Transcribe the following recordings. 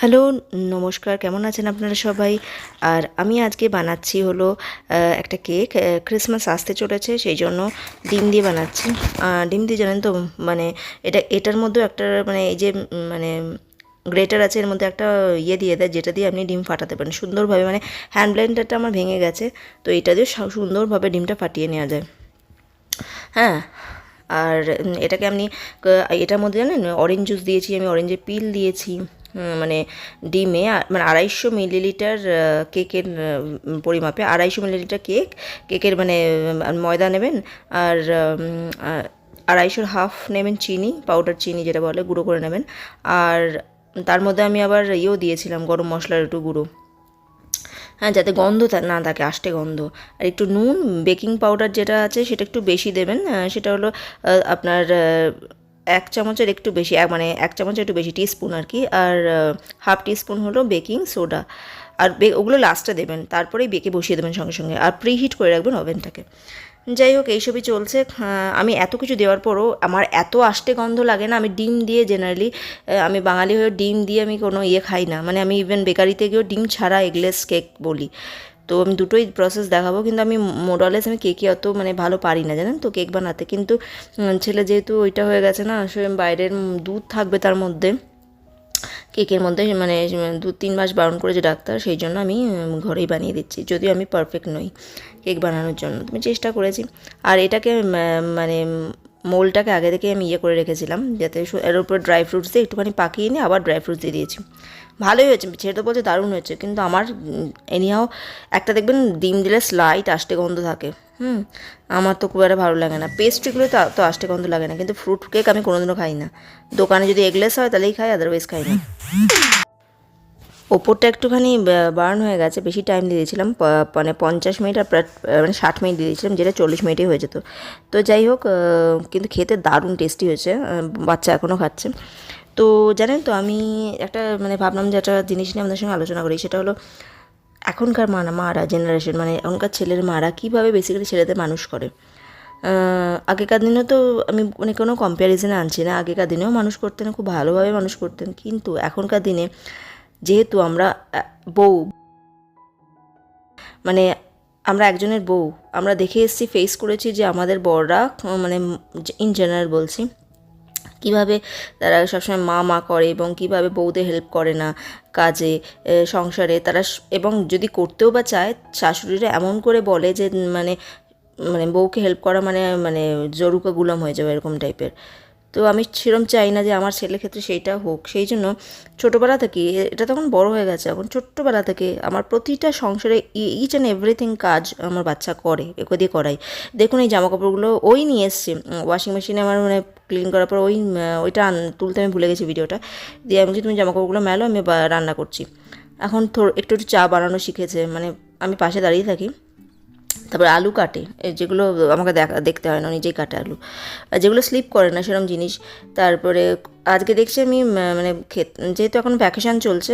Hello, নমস্কার, কেমন আছেন আপনারা সবাই? আর আমি আজকে বানাচ্ছি হলো একটা কেক ক্রিসমাস আসতে চলেছে, সেই জন্য ডিম দিয়ে বানাচ্ছি। ডিম দিয়ে জানেন তো মানে এটা, এটার মধ্যেও একটা মানে এই যে মানে গ্রেটার আছে, এর মধ্যে একটা ইয়ে দিয়ে দেয়, যেটা দিয়ে আপনি ডিম ফাটাতে পারেন। সুন্দরভাবে মানে হ্যান্ড ব্লেন্ডারটা আমার ভেঙে গেছে, তো এটা দিয়ে সুন্দরভাবে ডিমটা ফাটিয়ে নেওয়া যায়। হ্যাঁ আর এটাকে আপনি এটার মধ্যে জানেন অরেঞ্জ জুস দিয়েছি, আমি অরেঞ্জের পিল দিয়েছি। মানে ডিমে মানে আড়াইশো মিলিলিটার কেকের পরিমাপে আড়াইশো মিলিলিটার কেক, কেকের মানে ময়দা নেবেন, আর আড়াইশোর হাফ নেবেন চিনি, পাউডার চিনি যেটা বলে, গুঁড়ো করে নেবেন। আর তার মধ্যে আমি আবার ইয়েও দিয়েছিলাম, গরম মশলার একটু গুঁড়ো। হ্যাঁ যাতে গন্ধ না থাকে, আষ্টে গন্ধ। আর একটু নুন, বেকিং পাউডার যেটা আছে, সেটা একটু বেশি দেবেন। সেটা হলো আপনার এক চামচের একটু বেশি মানে এক চামচের একটু বেশি টিস্পুন আর কি, আর হাফ টিস্পুন হলো বেকিং সোডা আর ওগুলো লাস্টে দেবেন, তারপরেই বেকে বসিয়ে দেবেন সঙ্গে সঙ্গে, আর প্রি হিট করে রাখবেন ওভেনটাকে যাই হোক, এইসবই চলছে আমি এত কিছু দেওয়ার পরও আমার এত আষ্টে গন্ধ লাগে না, আমি ডিম দিয়ে জেনারেলি আমি বাঙালি হয়ে ডিম দিয়ে আমি কোনো ইয়ে খাই না মানে আমি ইভেন বেকারিতে গিয়েও ডিম ছাড়া এগলেস কেক বলি। তো আমি দুটোই প্রসেস দেখাবো, কিন্তু আমি মোডালেস আমি কেকই অত মানে ভালো পারি না, জানেন তো? কেক বানাতে। কিন্তু ছেলে যেহেতু ওইটা হয়ে গেছে না, সে বাইরের দুধ থাকবে তার মধ্যে। কেকের মধ্যে মানে দু তিন মাস বারণ করেছে ডাক্তার, সেই জন্য আমি ঘরেই বানিয়ে দিচ্ছি, যদিও আমি পারফেক্ট নই কেক বানানোর জন্য। আমি চেষ্টা করেছি। আর এটাকে মানে মোলটাকে আগে থেকে আমি ইয়ে করে রেখেছিলাম, যাতে এর উপর ড্রাই ফ্রুটস দিয়ে একটুখানি পাকিয়ে নিয়ে আবার ড্রাই ফ্রুটস দিয়ে দিয়েছি। ভালোই হয়েছে ছেলে তো বলছে দারুণ হয়েছে, কিন্তু আমার এনিহাও একটা দেখবেন ডিম দিলে স্লাইট আষ্টে গন্ধ থাকে, হুম, আমার তো খুব একটা ভালো লাগে না। পেস্ট্রিগুলো তো তো আষ্টে গন্ধ লাগে না, কিন্তু ফ্রুট কেক আমি কোনোদিনও খাই না। দোকানে যদি এগলেস হয় তাহলেই খাই আদারওয়াইজ খাই না। ওপরটা একটুখানি বার্ন হয়ে গেছে, বেশি টাইম দিয়ে দিয়েছিলাম মানে পঞ্চাশ মিনিট আর মানে ষাট মিনিট দিয়ে দিয়েছিলাম, যেটা চল্লিশ মিনিটেই হয়ে যেত। তো যাই হোক কিন্তু খেতে দারুণ টেস্টি হয়েছে বাচ্চা এখনও খাচ্ছে। তো জানেন তো, আমি একটা মানে ভাবলাম যে একটা জিনিস নিয়ে আমাদের সঙ্গে আলোচনা করি, সেটা হলো এখনকার মা মারা জেনারেশন মানে এখনকার ছেলের মারা কীভাবে বেসিক্যালি ছেলেদের মানুষ করে? আগেকার দিনেও তো আমি মানে কোনো কম্প্যারিজনে আনছি না, আগেকার দিনেও মানুষ করতেন, খুব ভালোভাবে মানুষ করতেন, কিন্তু এখনকার দিনে যেহেতু আমরা বউ। মানে আমরা একজনের বউ। আমরা দেখে এসেছি ফেস করেছি যে আমাদের বড়রা মানে ইন জেনারেল বলছি, কীভাবে তারা সবসময় মা মা করে এবং কীভাবে বউদের হেল্প করে না কাজে সংসারে। তারা এবং যদি করতেও বা চায়, শাশুড়িরা এমন করে বলে যে মানে মানে বউকে হেল্প করা মানে মানে জরুকা গুলাম হয়ে যাবে এরকম টাইপের তো আমি সেরম চাই না যে আমার ছেলের ক্ষেত্রে সেইটা হোক। সেই জন্য ছোটোবেলা থেকে, এটা তখন বড় হয়ে গেছে এখন, ছোট্টবেলা থেকে আমার প্রতিটা সংসারে ইচ অ্যান্ড এভরিথিং কাজ আমার বাচ্চা করে, একে দিয়ে করাই। দেখুন এই জামা কাপড়গুলো ওই নিয়ে এসছে ওয়াশিং মেশিনে আমার মানে ক্লিন করার পর ওই ওইটা তুলতে আমি ভুলে গেছি ভিডিওটা দিয়ে আমি তুমি জামা কাপড়গুলো মেলো, আমি রান্না করছি। এখন একটু একটু চা বানানো শিখেছে মানে আমি পাশে দাঁড়িয়ে থাকি। তারপর আলু কাটে। যেগুলো আমাকে দেখা, দেখতে হয় না নিজেই কাটে আলু। যেগুলো স্লিপ করে না, সেরকম জিনিস। তারপরে আজকে দেখছি আমি মানে খেত যেহেতু এখন ভ্যাকেশান চলছে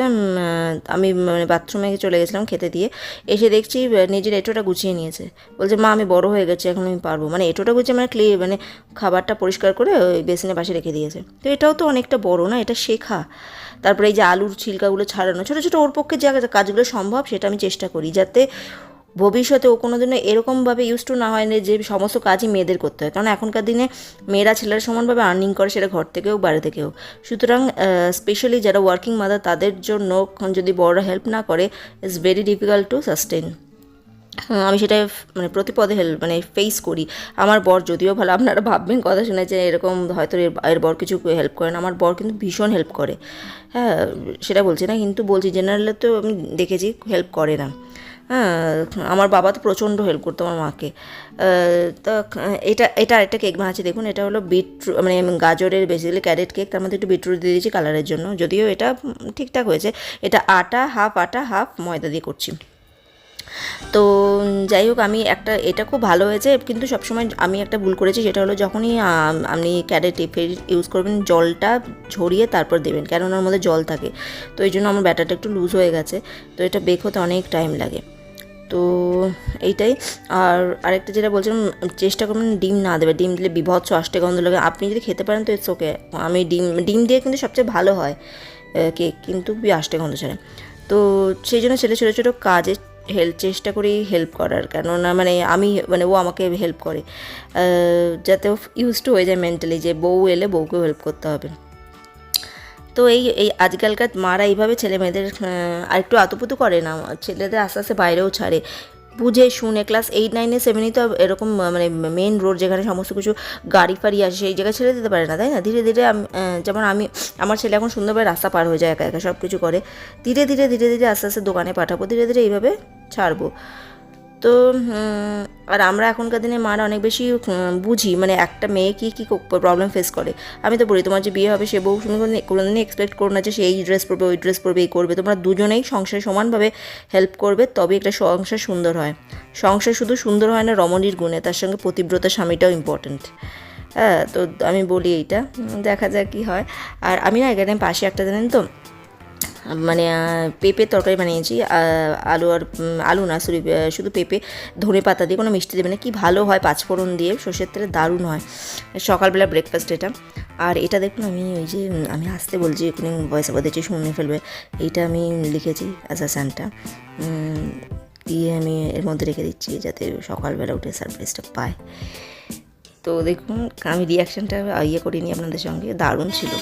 আমি মানে বাথরুমে চলে গেছিলাম খেতে দিয়ে। এসে দেখছি নিজের এঁটোটা গুছিয়ে নিয়েছে। বলছে, মা, আমি বড় হয়ে গেছি, এখন আমি পারব। মানে এঁটোটা গুছিয়ে মানে ক্লি মানে খাবারটা পরিষ্কার করে ওই বেসিনের পাশে রেখে দিয়েছে। তো এটাও তো অনেকটা বড় না, এটা শেখা। তারপরে এই যে আলুর ছিলকাগুলো ছাড়ানো, ছোটো ছোটো ওর পক্ষে যা কাজগুলো সম্ভব, সেটা আমি চেষ্টা করি, যাতে ভবিষ্যতে ও কোনো দিনও এরকমভাবে ইউজ টু না হয় যে সমস্ত কাজই মেয়েদের করতে হয়। কারণ এখনকার দিনে মেয়েরা ছেলেরা সমানভাবে আর্নিং করে, সেটা ঘর থেকেও বাইরে থেকেও সুতরাং স্পেশালি যারা ওয়ার্কিং মাদার তাদের জন্য যদি বড়রা হেল্প না করে it's very difficult to sustain আমি সেটা মানে প্রতিপদে হেল্প মানে ফেস করি। আমার বর যদিও ভালো, আপনারা ভাববেন কথা শুনে যে এরকম হয়তো এর এর বর কিছু হেল্প করে না, আমার বর কিন্তু ভীষণ হেল্প করে। হ্যাঁ সেটা বলছি না, কিন্তু বলছি জেনারেলে তো আমি দেখেছি হেল্প করে না। হ্যাঁ আমার বাবা তো প্রচণ্ড হেল্প করতো আমার মাকে। তো, এটা এটা আরেকটা কেক বানাচ্ছি, দেখুন, এটা হলো বিটরুট মানে গাজরের বেসিক্যালি ক্যারেট কেক তার মধ্যে একটু বিটরুট দিয়ে দিয়েছি কালারের জন্য। যদিও এটা ঠিকঠাক হয়েছে। এটা আটা হাফ আটা হাফ ময়দা দিয়ে করছি। তো, যাই হোক, আমি একটা, এটা খুব ভালো হয়েছে, কিন্তু সবসময় আমি একটা ভুল করেছি, সেটা হলো যখনই আপনি ক্যারেট ফের ইউজ করবেন, জলটা ঝরিয়ে তারপর দেবেন, কেননা ওর মধ্যে জল থাকে। তো এই জন্য আমার ব্যাটারটা একটু লুজ হয়ে গেছে। তো এটা বেক হতে অনেক টাইম লাগে। তো এইটাই। আর আরেকটা যেটা বলছিলাম, চেষ্টা করবেন ডিম না দেবে। ডিম দিলে বিভৎস আষ্টে গন্ধ লাগে। আপনি যদি খেতে পারেন তো ইটস ওকে আমি ডিম ডিম দিয়ে কিন্তু সবচেয়ে ভালো হয় কেক। কিন্তু বি আষ্টে গন্ধ ছাড়ে। তো সেই জন্য ছেলে ছোটো ছোটো কাজে হেল্প চেষ্টা করি হেল্প করার। কেননা মানে আমি মানে ও আমাকে হেল্প করে। যাতে ইউজ টু হয়ে যায় মেন্টালি যে বউ এলে বউকেও হেল্প করতে হবে। তো এই এই আজকালকার মারা এইভাবে ছেলে মেয়েদের আর একটু আতপুতু করে না। ছেলেদের আস্তে আস্তে বাইরেও ছাড়ে। বুঝে, শুনে ক্লাস এইট নাইনে সেভেনেই তো এরকম মানে মেন রোড যেখানে সমস্ত কিছু গাড়ি ফাড়ি আসে, সেই জায়গায় ছেড়ে দিতে পারে না, তাই না? ধীরে ধীরে যেমন আমি, আমার ছেলে এখন সুন্দরভাবে রাস্তা পার হয়ে যায় একা একা সব কিছু করে। ধীরে ধীরে ধীরে ধীরে আস্তে আস্তে দোকানে পাঠাবো, ধীরে ধীরে এইভাবে ছাড়বো। তো আর আমরা এখনকার দিনে মারা অনেক বেশি বুঝি। মানে একটা মেয়ে কি, কী প্রবলেম ফেস করে। আমি তো বলি, তোমার যে বিয়ে হবে, সে বউ তুমি কোনো কোনোদিনই এক্সপেক্ট করো না যে সে এই ড্রেস পরবে, ওই ড্রেস পরবে, এই করবে। তোমরা দুজনেই সংসারে সমানভাবে হেল্প করবে, তবে একটা সংসার সুন্দর হয়। সংসার শুধু সুন্দর হয় না, রমণীর গুণে। তার সঙ্গে পতিব্রত স্বামীটাও ইম্পর্ট্যান্ট হ্যাঁ তো আমি বলি এইটা। দেখা যাক কী হয়। আর আমি না, এখানে পাশে একটা জানেন তো মানে পেঁপের তরকারি বানিয়েছি। আলু আর আলু না সরি শুধু পেঁপে, ধনে পাতা দিয়ে কোনো মিষ্টি দেবে না। কি ভালো হয় পাঁচফোড়ন দিয়ে, সর্ষের তেলে দারুণ হয়। সকালবেলা ব্রেকফাস্ট এটা। আর এটা দেখুন, আমি ওই যে আমি আসতে বলছি এখানে ভয়েস দিচ্ছি, শুনে ফেলবে। এইটা আমি লিখেছি অ্যাসাসানটা দিয়ে আমি এর মধ্যে রেখে দিচ্ছি, যাতে সকালবেলা উঠে সারপ্রাইজটা পায়। তো দেখুন, আমি রিয়াকশানটা ইয়ে করিনি আপনাদের সঙ্গে, দারুণ ছিল।